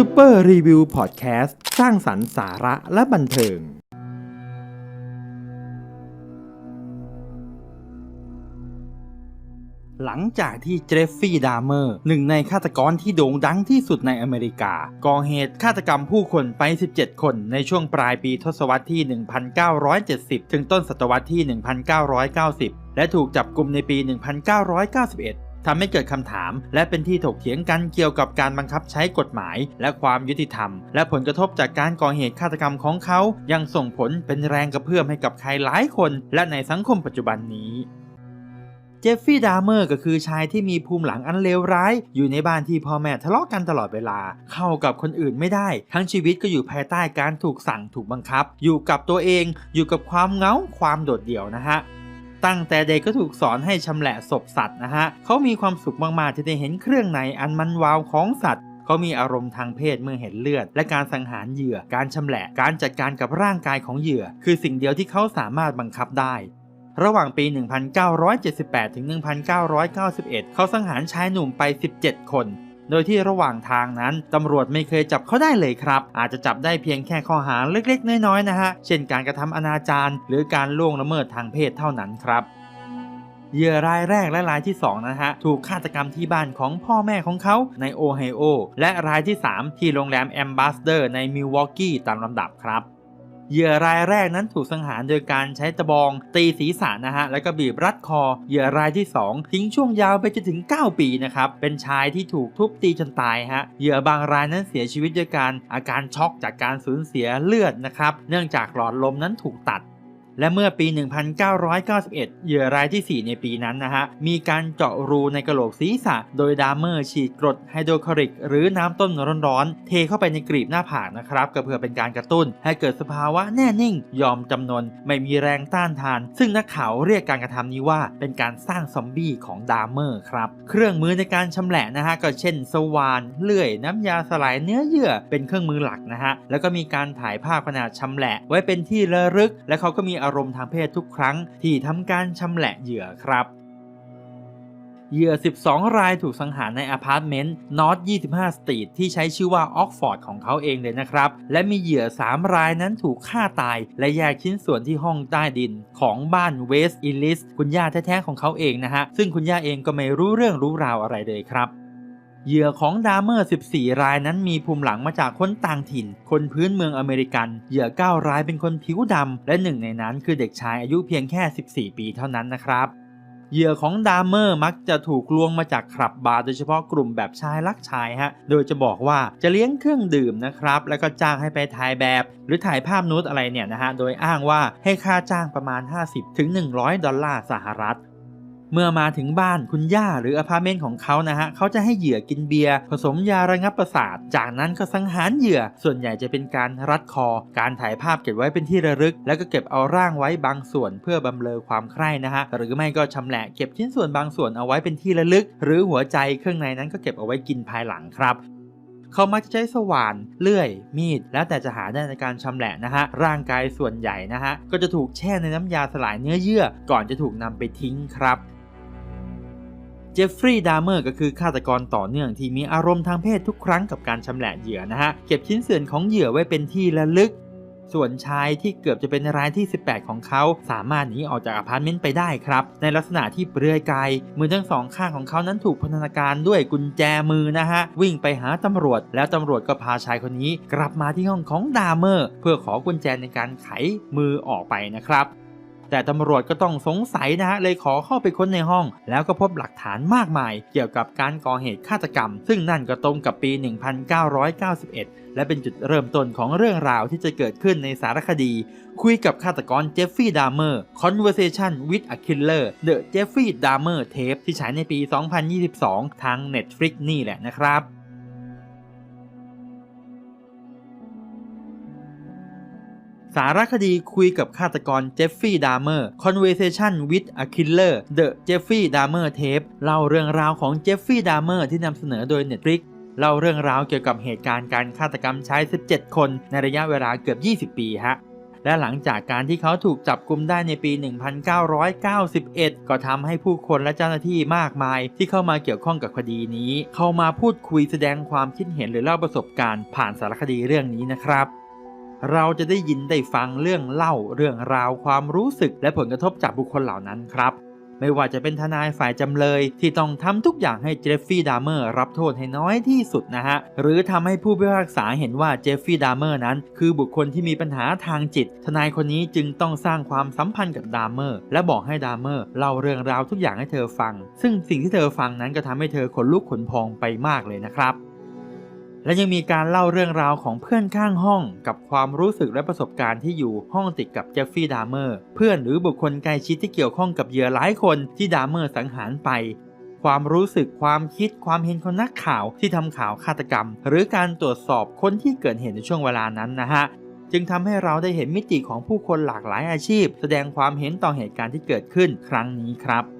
ซูเปอร์รีวิวพอดแคสต์สร้างสรรค์สาระและบันเทิง หลังจากที่เจฟฟี่ดาเมอร์หนึ่งในฆาตกรที่โด่งดังที่สุดในอเมริกา ก่อเหตุฆาตกรรมผู้คนไป 17 คนในช่วงปลายปีทศวรรษที่ 1970 ถึงต้นศตวรรษที่ 1990 และถูกจับกลุ่มในปี 1991 ทำให้เกิดคำถาม และเป็นที่ถกเถียงกันเกี่ยวกับการบังคับใช้กฎหมาย และความยุติธรรม และผลกระทบจากการก่อเหตุฆาตกรรมของเขา ยังส่งผลเป็นแรงกระเพื่อมให้กับใครหลายคน และในสังคมปัจจุบันนี้เจฟฟี่ดาร์เมอร์ก็คือชายที่มีภูมิหลังอันเลวร้าย อยู่ในบ้านที่พ่อแม่ทะเลาะกันตลอดเวลา เข้ากับคนอื่นไม่ได้ ทั้งชีวิตก็อยู่ภายใต้การถูกสั่งถูกบังคับ อยู่กับตัวเอง อยู่กับความเงาความโดดเดี่ยวนะฮะ ตั้งแต่เด็กก็ถูกสอนให้ชำแหละศพสัตว์นะฮะเขามีความสุขมากๆที่ได้เห็นเครื่องในอันมันวาวของสัตว์เขามีอารมณ์ทางเพศเมื่อเห็นเลือด และการสังหารเหยื่อ การชำแหละ การจัดการกับร่างกายของเหยื่อ คือสิ่งเดียวที่เขาสามารถบังคับได้ ระหว่างปี 1978 ถึง 1991 เขาสังหารชายหนุ่มไป 17 คน โดยที่ระหว่างทางนั้นตำรวจไม่เคยจับเขาได้เลยครับ อาจจะจับได้เพียงแค่ข้อหาเล็กๆ น้อยๆนะฮะ เช่นการกระทำอนาจารหรือการล่วงละเมิดทางเพศเท่านั้นครับเหยื่อรายแรกและรายที่2นะฮะถูกฆาตกรรมที่บ้านของพ่อแม่ของเขาในโอไฮโอและรายที่ 3 ที่โรงแรมแอมบาสเดอร์ในมิลวอกกี้ตามลำดับครับ เหยื่อรายแรกนั้นถูกสังหารโดยการใช้ตะบอง ตีศีรษะนะฮะแล้วก็บีบรัดคอ เหยื่อรายที่ 2 ทิ้งช่วงยาวไปจนถึง 9 ปีนะครับเป็นชายที่ถูกทุบตีจนตายฮะเหยื่อบางรายนั้นเสียชีวิตด้วยการอาการช็อกจากการสูญเสียเลือดนะครับเนื่องจากหลอดลมนั้นถูกตัด และเมื่อปี 1991 เหยื่อรายที่ 4 ในปีนั้นนะฮะ มีการเจาะรูในกระโหลกศีรษะ โดยดาร์เมอร์ฉีดกรดไฮโดรคลอริก หรือน้ำต้นร้อนๆ เทเข้าไปในกรีบหน้าผากนะครับก็เพื่อเป็นการกระตุ้น ให้เกิดสภาวะแน่นิ่ง ยอมจำนน ไม่มีแรงต้านทาน ซึ่งนักข่าวเรียกการกระทำนี้ว่าเป็นการสร้างซอมบี้ของดาร์เมอร์ครับ เครื่องมือในการชำแหละนะฮะก็เช่น สว่านเลื่อย น้ำยาสลายเนื้อเยื่อ เป็นเครื่องมือหลักนะฮะแล้วก็มีการถ่ายภาพขนาดชำแหละไว้เป็นที่ระลึก และเขาก็มีอารมณ์ทางเพศทุกครั้งที่ทำการชำแหละเหยื่อครับเหยื่อ 12 รายถูกสังหารในอพาร์ตเมนต์นอต25 สตรีทที่ใช้ชื่อว่าออกฟอร์ดของเขาเองเลยนะครับ และมีเหยื่อ 3 รายนั้นถูกฆ่าตาย และแยกชิ้นส่วนที่ห้องใต้ดิน ของบ้านเวสต์อิลิส คุณย่าแท้ๆของเขาเองนะฮะ ซึ่งคุณย่าเองก็ไม่รู้เรื่องรู้ราวอะไรเลยครับ เหยื่อของดาร์เมอร์ 14 รายนั้นมีภูมิหลังมาจากคนต่างถิ่น คนพื้นเมืองอเมริกัน เหยื่อ 9 รายเป็นคนผิวดำ และหนึ่งในนั้นคือเด็กชายอายุเพียงแค่ 14 ปีเท่านั้นนะครับ เหยื่อของดาร์เมอร์มักจะถูกลวงมาจากคลับบาร์โดยเฉพาะกลุ่มแบบชายรักชายฮะ โดยจะบอกว่าจะเลี้ยงเครื่องดื่มนะครับ แล้วก็จ้างให้ไปถ่ายแบบ หรือถ่ายภาพนูดอะไรเนี่ยนะฮะ โดยอ้างว่าให้ค่าจ้างประมาณ 50-100 ดอลลาร์สหรัฐ เมื่อมาถึงบ้านคุณย่าหรืออพาร์ตเมนต์ของเขานะฮะเขาจะให้เหยื่อกินเบียร์ผสมยาระงับประสาท จากนั้นก็สังหารเหยื่อ ส่วนใหญ่จะเป็นการรัดคอ การถ่ายภาพเก็บไว้เป็นที่ระลึก แล้วก็เก็บเอาร่างไว้บางส่วนเพื่อบำเรอความใคร่นะฮะหรือไม่ก็ชำแหละเก็บชิ้นส่วนบางส่วนเอาไว้เป็นที่ระลึก หรือหัวใจเครื่องในนั้นก็เก็บเอาไว้กินภายหลังครับเขามักจะใช้สว่านเลื่อย มีด แล้วแต่จะหาได้ในการชำแหละนะฮะ ร่างกายส่วนใหญ่นะฮะ ก็จะถูกแช่ในน้ำยาสลายเนื้อเยื่อ ก่อนจะถูกนำไปทิ้งครับ จฟฟรีย์ดาร์เมอร์ก็คือฆาตกรต่อเนื่องที่มีอารมณ์ทางเพศทุกครั้งกับการชำแหละเหยื่อนะฮะ เก็บชิ้นส่วนของเหยื่อไว้เป็นที่ระลึก ส่วนชายที่เกือบจะเป็นรายที่ 18 ของเขาสามารถหนีออกจากอพาร์ตเมนต์ไปได้ครับ ในลักษณะที่เปลือยกายมือทั้งสองข้างของเขานั้นถูกพันธนาการด้วยกุญแจมือนะฮะ วิ่งไปหาตำรวจ แล้วตำรวจก็พาชายคนนี้ กลับมาที่ห้องของดาร์เมอร์ เพื่อขอกุญแจในการไขมือออกไปนะครับ แต่ตำรวจก็ต้องสงสัยนะฮะเลยขอเข้าไปค้นในห้อง แล้วก็พบหลักฐานมากมาย เกี่ยวกับการก่อเหตุฆาตกรรม ซึ่งนั่นก็ตรงกับปี 1991 และเป็นจุดเริ่มต้นของเรื่องราวที่จะเกิดขึ้นในสารคดี คุยกับฆาตกรเจฟฟี่ดาร์เมอร์ Conversation with a Killer The Jeffrey Dahmer Tape ที่ฉายในปี 2022 ทาง Netflix นี่แหละนะครับ สารคดีคุยกับฆาตกรเจฟฟี่ดาร์เมอร์ Conversation with a Killer The Jeffrey Dahmer Tape เล่าเรื่องราวของเจฟฟี่ดาร์เมอร์ที่นำเสนอโดย Netflix เล่าเรื่องราวเกี่ยวกับเหตุการณ์การฆาตกรรมชาย 17 คนในระยะเวลาเกือบ 20 ปีฮะและหลังจากการที่เขาถูกจับกลุมได้ในปี 1991 ก็ทำให้ผู้คนและเจ้าหน้าที่มากมาย ที่เข้ามาเกี่ยวข้องกับคดีนี้ เข้ามาพูดคุยแสดงความคิดเห็นหรือเล่าประสบการณ์ ผ่านสารคดีเรื่องนี้นะครับ เราจะได้ยินได้ฟังเรื่องเล่าเรื่องราวความรู้สึกและผลกระทบจากบุคคลเหล่านั้นครับ ไม่ว่าจะเป็นทนายฝ่ายจำเลยที่ต้องทำทุกอย่างให้เจฟฟี่ดามเมอร์รับโทษให้น้อยที่สุดนะฮะ หรือทำให้ผู้พิพากษาเห็นว่าเจฟฟี่ดามเมอร์นั้น คือบุคคลที่มีปัญหาทางจิต ทนายคนนี้จึงต้องสร้างความสัมพันธ์กับดามเมอร์ และบอกให้ดามเมอร์เล่าเรื่องราวทุกอย่างให้เธอฟัง ซึ่งสิ่งที่เธอฟังนั้นก็ทำให้เธอขนลุกขนพองไปมากเลยนะครับ และยังมีการเล่าเรื่องราวของเพื่อนข้างห้อง กับความรู้สึกและประสบการณ์ที่อยู่ห้องติดกับเจฟฟี่ดามเมอร์ เพื่อนหรือบุคคลใกล้ชิดที่เกี่ยวข้องกับเหยื่อหลายคนที่ดามเมอร์สังหารไป ความรู้สึกความคิดความเห็นของนักข่าวที่ทำข่าวฆาตกรรม หรือการตรวจสอบคนที่เกิดเหตุในช่วงเวลานั้นนะฮะจึงทำให้เราได้เห็นมิติของผู้คนหลากหลายอาชีพ แสดงความเห็นต่อเหตุการณ์ที่เกิดขึ้นครั้งนี้ครับ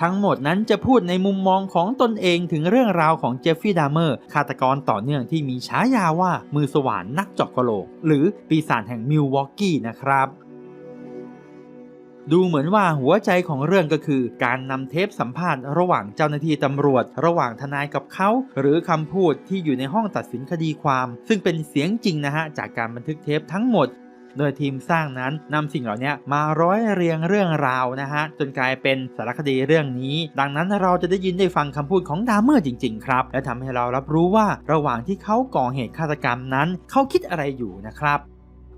ทั้งหมดนั้นจะพูดในมุมมองของตนเองถึงเรื่องราวของเจฟฟี่ดามเมอร์ฆาตกรต่อเนื่องที่มีฉายาว่ามือสว่านนักเจาะกะโหลก หรือปีศาจแห่งมิลวอกกี้นะครับดูเหมือนว่าหัวใจของเรื่องก็คือ การนำเทปสัมภาษณ์ระหว่างเจ้าหน้าที่ตำรวจ ระหว่างทนายกับเขา หรือคำพูดที่อยู่ในห้องตัดสินคดีความ ซึ่งเป็นเสียงจริงนะฮะ จากการบันทึกเทปทั้งหมด โดยทีมสร้างนั้นนำสิ่งเหล่านี้มาร้อยเรียงเรื่องราวนะฮะจนกลายเป็นสารคดีเรื่องนี้ ดังนั้นเราจะได้ยินได้ฟังคำพูดของดามเมอร์จริง ๆ ครับ และทำให้เรารับรู้ว่าระหว่างที่เขาก่อเหตุฆาตกรรมนั้น เขาคิดอะไรอยู่นะครับ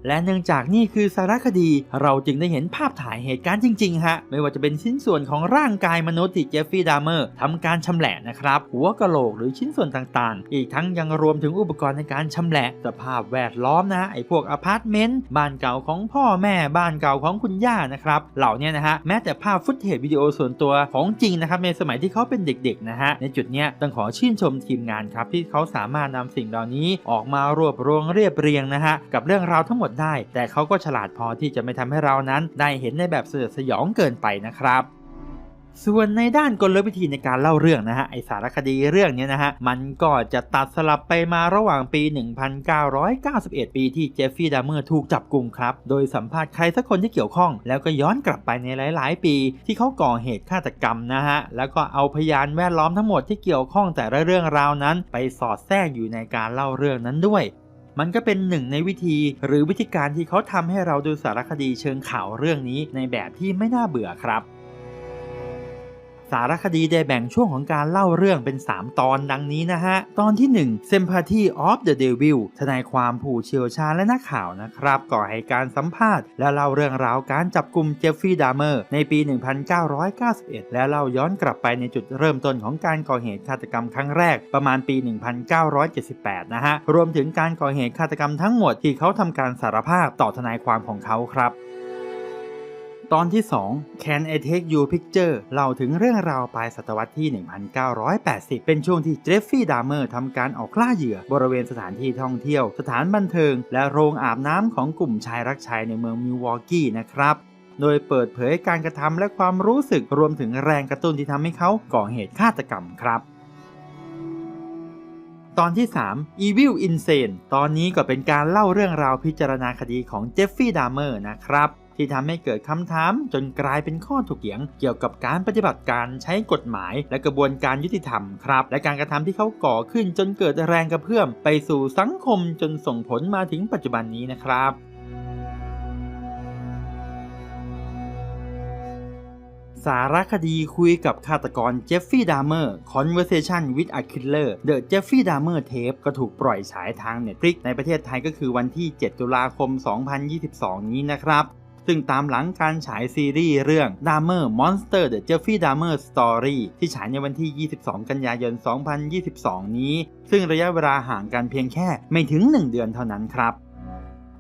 และเนื่องจากนี่คือสารคดี เราจึงได้เห็นภาพถ่ายเหตุการณ์จริงๆฮะไม่ว่าจะเป็นชิ้นส่วนของร่างกายมนุษย์ที่เจฟฟี่ดามเมอร์ทำการชำแหละนะครับหัวกะโหลกหรือชิ้นส่วนต่างๆ อีกทั้งยังรวมถึงอุปกรณ์ในการชำแหละสภาพแวดล้อมนะไอ้พวกอพาร์ตเมนต์บ้านเก่าของพ่อแม่บ้านเก่าของคุณย่านะครับเหล่านี้นะฮะแม้แต่ภาพฟุตเทจวิดีโอส่วนตัวของจริงนะครับในสมัยที่เขาเป็นเด็กๆนะฮะในจุดเนี้ยต้องขอชื่นชมทีมงานครับที่เขาสามารถนำสิ่งเหล่านี้ออกมารวบรวมเรียบเรียงนะฮะกับเรื่องราวทั้งหมดได้ แต่เขาก็ฉลาดพอที่จะไม่ทำให้เรานั้น ได้เห็นในแบบสยดสยองเกินไปนะครับส่วนในด้านกลวิธีในการเล่าเรื่องนะฮะไอสารคดีเรื่องนี้นะฮะมันก็จะตัดสลับไปมาระหว่างปี 1991 ปีที่เจฟฟี่ดามเมอร์ถูกจับกลุ่มครับ โดยสัมภาษณ์ใครสักคนที่เกี่ยวข้อง แล้วก็ย้อนกลับไปในหลาย ๆ ปี ที่เขาก่อเหตุฆาตกรรมนะฮะแล้วก็เอาพยานแวดล้อมทั้งหมดที่เกี่ยวข้องแต่ละเรื่องราวนั้น ไปสอดแทรกอยู่ในการเล่าเรื่องนั้นด้วย มันก็เป็นหนึ่งในวิธี หรือวิธีการที่เขาทำให้เราดูสารคดีเชิงข่าวเรื่องนี้ในแบบที่ไม่น่าเบื่อครับ สารคดีได้แบ่งช่วงของการเล่าเรื่องเป็น 3 ตอนดังนี้นะฮะ ตอนที่ 1 Sympathy of the Devil ทนายความผู้เชี่ยวชาญและนักข่าวนะครับก่อให้การสัมภาษณ์ และเล่าเรื่องราวการจับกลุ่มเจฟฟี่ดามเมอร์ในปี 1991 และเล่าย้อนกลับไปในจุดเริ่มต้นของการก่อเหตุฆาตกรรมครั้งแรกประมาณปี 1978 นะฮะ รวมถึงการก่อเหตุฆาตกรรมทั้งหมดที่เขาทำการสารภาพต่อทนายความของเขาครับ ตอนที่ 2 Can I Take You Picture เล่าถึงเรื่องราวปลายศตวรรษที่ 1980 เป็นช่วงที่เจฟฟี่ดามเมอร์ทำการออกล่าเหยื่อ บริเวณสถานที่ท่องเที่ยว สถานบันเทิง และโรงอาบน้ำของกลุ่มชายรักชายในเมืองมิลวอกกี้นะครับโดยเปิดเผยการกระทำและความรู้สึกรวมถึงแรงกระตุ้นที่ทำให้เขาก่อเหตุฆาตกรรมครับตอนที่ 3 Evil Insane ตอนนี้ก็เป็นการเล่าเรื่องราวพิจารณาคดีของเจฟฟี่ดามเมอร์นะครับ ที่ทำให้เกิดคำถามจนกลายเป็นข้อถกเถียง เกี่ยวกับการปฏิบัติการใช้กฎหมาย และกระบวนการยุติธรรมครับ และการกระทำที่เขาก่อขึ้นจนเกิดแรงกระเพื่อมไปสู่สังคมจนส่งผลมาถึงปัจจุบันนี้นะครับสารคดีคุยกับฆาตกรเจฟฟี่ดามเมอร์ Conversation with a Killer The Jeffrey Dahmer Tape ก็ถูกปล่อยฉายทาง Netflix ในประเทศไทยก็คือวันที่ 7 ตุลาคม 2022 นี้นะครับ ซึ่งตามหลังการฉายซีรีส์เรื่อง Dahmer Monster The Jeffrey Dahmer Story ที่ฉายในวันที่ 22 กันยายน 2022 นี้ ซึ่งระยะเวลาห่างกันเพียงแค่ไม่ถึง 1 เดือนเท่านั้นครับ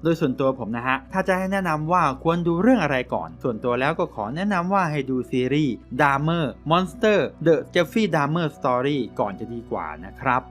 โดยส่วนตัวผมนะฮะ ถ้าจะให้แนะนำว่าควรดูเรื่องอะไรก่อน ส่วนตัวแล้วก็ขอแนะนำว่าให้ดูซีรีส์ Dahmer Monster The Jeffrey Dahmer Story ก่อนจะดีกว่านะครับ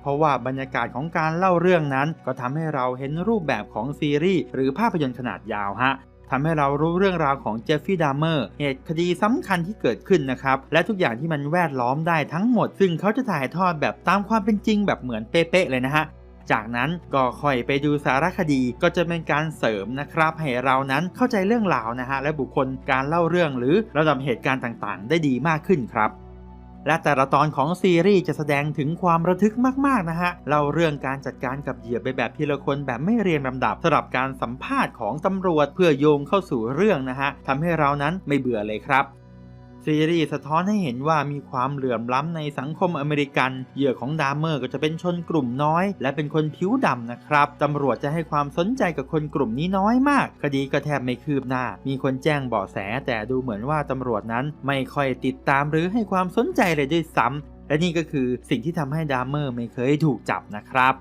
เพราะว่าบรรยากาศของการเล่าเรื่องนั้น ก็ทำให้เราเห็นรูปแบบของซีรีส์หรือภาพยนตร์ขนาดยาวฮะ ทำให้เรารู้เรื่องราวของเจฟฟี่ดามเมอร์เหตุคดีสำคัญที่เกิดขึ้นนะครับ และทุกอย่างที่มันแวดล้อมได้ทั้งหมด ซึ่งเขาจะถ่ายทอดแบบตามความเป็นจริงแบบเหมือนเป๊ะๆเลยนะฮะจากนั้นก็ค่อยไปดูสารคดีก็จะเป็นการเสริมนะครับ ให้เรานั้นเข้าใจเรื่องราวนะฮะและบุคคลการเล่าเรื่องหรือระดับเหตุการณ์ต่างๆ ได้ดีมากขึ้นครับ และแต่ละตอนของซีรีส์จะแสดงถึงความระทึกมากๆนะฮะเล่าเรื่องการจัดการกับเหยื่อไปแบบทีละคนแบบไม่เรียงลำดับสำหรับการสัมภาษณ์ของตำรวจเพื่อโยงเข้าสู่เรื่องนะฮะทำให้เรานั้นไม่เบื่อเลยครับ ซีรีส์สะท้อนให้เห็นว่ามีความเหลื่อมล้ำในสังคมอเมริกัน เหยื่อของดามเมอร์ก็จะเป็นชนกลุ่มน้อย และเป็นคนผิวดำนะครับ ตำรวจจะให้ความสนใจกับคนกลุ่มนี้น้อยมาก คดีก็แทบไม่คืบหน้า มีคนแจ้งเบาะแส แต่ดูเหมือนว่าตำรวจนั้นไม่ค่อยติดตามหรือให้ความสนใจเลยด้วยซ้ำและนี่ก็คือสิ่งที่ทำให้ดามเมอร์ไม่เคยถูกจับนะครับ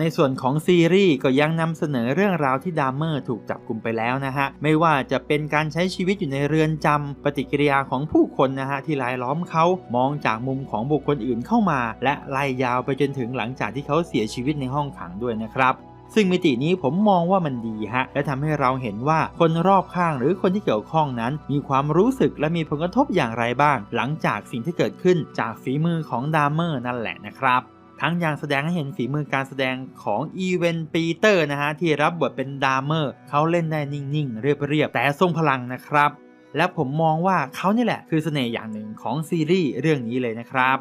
ในส่วนของซีรีส์ก็ยังนำเสนอเรื่องราวที่ดามเมอร์ถูกจับกลุ่มไปแล้วนะฮะ ไม่ว่าจะเป็นการใช้ชีวิตอยู่ในเรือนจำปฏิกิริยาของผู้คนนะฮะที่รายล้อมเขามองจากมุมของบุคคลอื่นเข้ามา และไล่ยาวไปจนถึงหลังจากที่เขาเสียชีวิตในห้องขังด้วยนะครับซึ่งมิตินี้ผมมองว่ามันดีฮะ และทำให้เราเห็นว่าคนรอบข้างหรือคนที่เกี่ยวข้องนั้น มีความรู้สึกและมีผลกระทบอย่างไรบ้าง หลังจากสิ่งที่เกิดขึ้นจากฝีมือของดามเมอร์นั่นแหละนะครับ ทั้งยังแสดงให้เห็นฝีมือการแสดงของอีเวนปีเตอร์นะฮะที่รับบทเป็นดามเมอร์เขาเล่นได้นิ่งๆ เรียบๆ แต่ทรงพลังนะครับ และผมมองว่าเขานี่แหละคือเสน่ห์อย่างหนึ่งของซีรีส์เรื่องนี้เลยนะครับ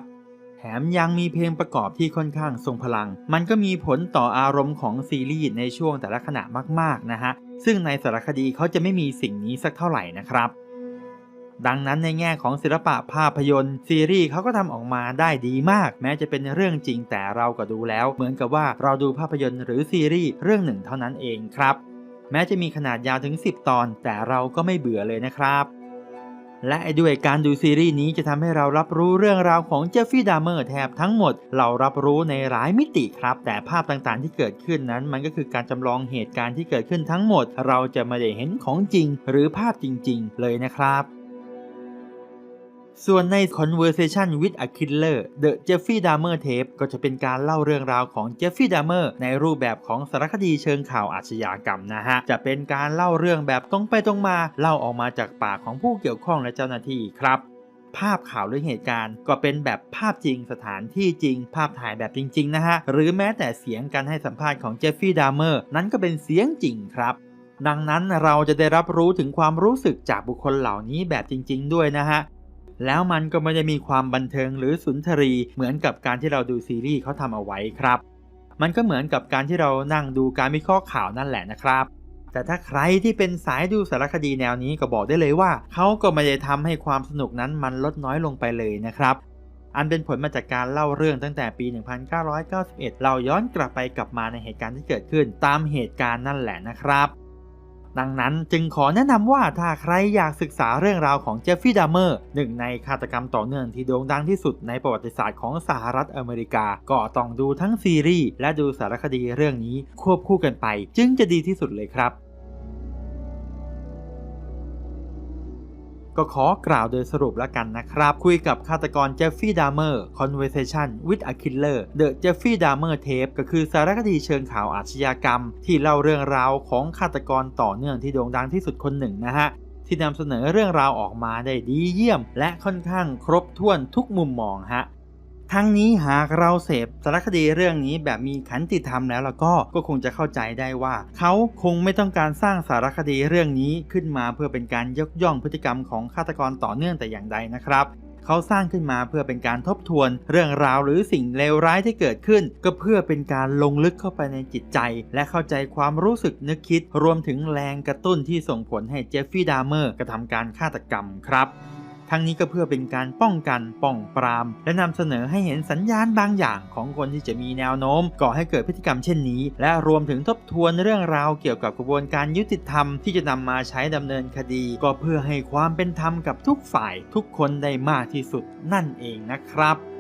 แถมยังมีเพลงประกอบที่ค่อนข้างทรงพลัง มันก็มีผลต่ออารมณ์ของซีรีส์ในช่วงแต่ละขณะมากๆนะฮะ ซึ่งในสารคดีเขาจะไม่มีสิ่งนี้สักเท่าไหร่นะครับ ดังนั้นในแง่ของศิลปะภาพยนตร์ ซีรีส์เขาก็ทำออกมาได้ดีมาก แม้จะเป็นเรื่องจริงแต่เราก็ดูแล้ว เหมือนกับว่าเราดูภาพยนตร์หรือซีรีส์เรื่องหนึ่งเท่านั้นเองครับ แม้จะมีขนาดยาวถึง 10 ตอน แต่เราก็ไม่เบื่อเลยนะครับและไอ้ด้วยการดูซีรีส์นี้จะทำให้เรารับรู้เรื่องราวของเจฟฟี่ดามเมอร์แทบทั้งหมด เรารับรู้ในหลายมิติครับ แต่ภาพต่างๆที่เกิดขึ้นนั้น มันก็คือการจำลองเหตุการณ์ที่เกิดขึ้นทั้งหมด เราจะไม่ได้เห็นของจริง หรือภาพจริง ๆ เลยนะครับ ส่วนใน Conversation with a Killer The Jeffrey Dahmer Tape ก็จะเป็นการเล่าเรื่องราวของ Jeffrey Dahmer ในรูปแบบของสารคดีเชิงข่าวอาชญากรรมนะฮะ จะเป็นการเล่าเรื่องแบบตรงไปตรงมา เล่าออกมาจากปากของผู้เกี่ยวข้องและเจ้าหน้าที่ครับภาพข่าวหรือเหตุการณ์ ก็เป็นแบบภาพจริงสถานที่จริง ภาพถ่ายแบบจริง ๆ นะฮะ หรือแม้แต่เสียงการให้สัมภาษณ์ของเจฟฟี่ดามเมอร์นั้นก็เป็นเสียงจริงครับ ดังนั้นเราจะได้รับรู้ถึงความรู้สึกจากบุคคลเหล่านี้แบบจริง ๆ ด้วยนะฮะ แล้วมันก็ไม่ได้มีความบันเทิงหรือสุนทรีเหมือนกับการที่เราดูซีรีส์เขาทำเอาไว้ครับ มันก็เหมือนกับการที่เรานั่งดูการวิเคราะห์ข่าวนั่นแหละนะครับ แต่ถ้าใครที่เป็นสายดูสารคดีแนวนี้ก็บอกได้เลยว่าเขาก็ไม่ได้ทำให้ความสนุกนั้นมันลดน้อยลงไปเลยนะครับอันเป็นผลมาจากการเล่าเรื่องตั้งแต่ปี 1991 เราย้อนกลับไปกลับมาในเหตุการณ์ที่เกิดขึ้นตามเหตุการณ์นั่นแหละนะครับ ดังนั้นจึงขอแนะนำว่าถ้าใครอยากศึกษาเรื่องราวของเจฟฟี่ดัมเมอร์หนึ่งในฆาตกรรมต่อเนื่องที่โด่งดังที่สุดในประวัติศาสตร์ของสหรัฐอเมริกา ก็ต้องดูทั้งซีรีส์และดูสารคดีเรื่องนี้ควบคู่กันไป จึงจะดีที่สุดเลยครับ ก็ขอกล่าวโดยสรุปแล้วกันนะครับ คุยกับฆาตกรเจฟฟี่ดามเมอร์ Conversation with a Killer The Jeffrey Dahmer Tape ก็คือสารคดีเชิงข่าวอาชญากรรม ที่เล่าเรื่องราวของฆาตกรต่อเนื่องที่โด่งดังที่สุดคนหนึ่งนะฮะที่นำเสนอเรื่องราวออกมาได้ดีเยี่ยม และค่อนข้างครบถ้วนทุกมุมมองฮะ ทั้งนี้หากเราเสพสารคดีเรื่องนี้แบบมีขันติธรรมแล้วแล้วก็ก็คงจะเข้าใจได้ว่า เขาคงไม่ต้องการสร้างสารคดีเรื่องนี้ขึ้นมาเพื่อเป็นการยกย่องพฤติกรรมของฆาตกรต่อเนื่องแต่อย่างใดนะครับเขาสร้างขึ้นมาเพื่อเป็นการทบทวน เรื่องราวหรือสิ่งเลวร้ายที่เกิดขึ้น ก็เพื่อเป็นการลงลึกเข้าไปในจิตใจ และเข้าใจความรู้สึกนึกคิด รวมถึงแรงกระตุ้นที่ส่งผลให้เจฟฟี่ดามเมอร์กระทำการฆาตกรรมครับ ทั้งนี้ก็เพื่อเป็นการป้องกันป้องปราม และนำเสนอให้เห็นสัญญาณบางอย่างของคนที่จะมีแนวโน้ม ก่อให้เกิดพฤติกรรมเช่นนี้ และรวมถึงทบทวนเรื่องราวเกี่ยวกับกระบวนการยุติธรรมที่จะนำมาใช้ดำเนินคดี ก็เพื่อให้ความเป็นธรรมกับทุกฝ่าย ทุกคนได้มากที่สุดนั่นเองนะครับ